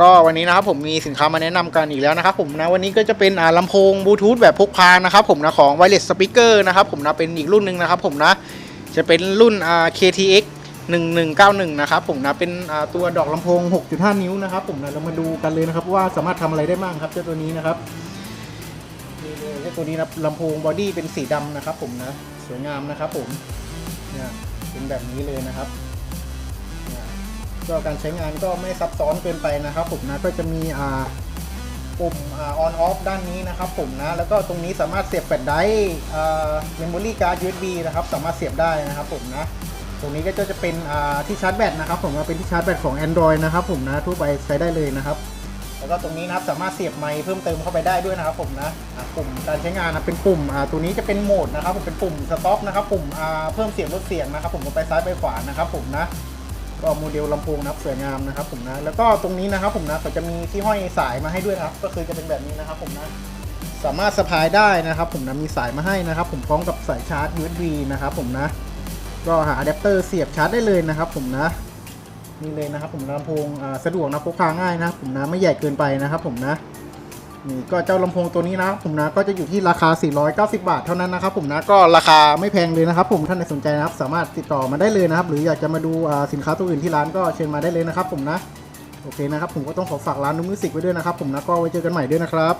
ก็วันนี้นะครับผมมีสินค้ามาแนะนำกันอีกแล้วนะครับผมนะวันนี้ก็จะเป็นอ่าลำโพงบลูทูธแบบพกพานะครับผมนะของ wireless speaker นะครับผมนะเป็นอีกรุ่นหนึ่งนะครับผมนะจะเป็นรุ่นอ่า KTX 1191 นะครับผมนะเป็นตัวดอกลำโพง 6.5 นิ้วนะครับผมนะเรามาดูกันเลยนะครับว่าสามารถทำอะไรได้บ้างครับเจ้าตัวนี้นะครับนี่เลยเจ้าตัวนี้นะลำโพงบอดี้เป็นสีดำนะครับผมนะสวยงามนะครับผมเนี่ยเป็นแบบนี้เลยนะครับ ก็การใช้งานก็ไม่ซับซ้อนเกินไปนะครับผมนะก็จะมีอ่าปุ่มอ่า on off ด้านนี้นะครับผมนะแล้วก็ตรงนี้สามารถเสียบแฟลชไดรฟ์อ่า memory card USB นะครับสามารถเสียบได้นะครับผมนะตรงนี้ก็จะเป็นอ่าที่ชาร์จแบตนะครับผมนะเป็นที่ชาร์จแบตของ Android นะครับผมนะทั่วไปใช้ได้เลยนะครับแล้วก็ตรงนี้นะครับสามารถเสียบไมค์เพิ่มเติมเข้าไปได้ด้วยนะครับผมนะปุ่มการใช้งานนะเป็นปุ่มอ่าตัวนี้จะเป็นโหมดนะครับผมเป็นปุ่มสต็อปนะครับปุ่มอ่าเพิ่มเสียงลดเสียงนะครับผมไปซ้ายไปขวานะครับผมนะ ก็โมเดลลำโพงนะครับสวยงามนะครับผมนะแล้วก็ตรงนี้นะครับผมนะก็จะมีที่ห้อยสายมาให้ด้วยครับ ก็คือจะเป็นแบบนี้นะครับผมนะสามารถสะพายได้นะครับผมนะมีสายมาให้นะครับ ผมพร้อมกับสายชาร์จ USB นะครับผมนะ ก็หาอะแดปเตอร์เสียบชาร์จได้เลยนะครับ ผมนะนี่เลยนะครับผมลำโพงอ่าสะดวกนะพกพาง่ายนะครับผมนะไม่ใหญ่เกินไปนะครับผมนะ นี่ก็เจ้าลำโพงตัวนี้นะผมนะก็จะอยู่ที่ราคา 490 บาทเท่านั้นนะครับผมนะก็ราคาไม่แพงเลยนะครับ ผมท่านใดสนใจนะครับ สามารถติดต่อมาได้เลยนะครับ หรืออยากจะมาดูสินค้าตัวอื่นที่ร้านก็เชิญมาได้เลยนะครับ ผมนะโอเคนะครับ ผมก็ต้องขอฝากร้านนุ่มมิวสิกไว้ด้วยนะครับ ผมนะก็ไว้เจอกันใหม่ด้วยนะครับ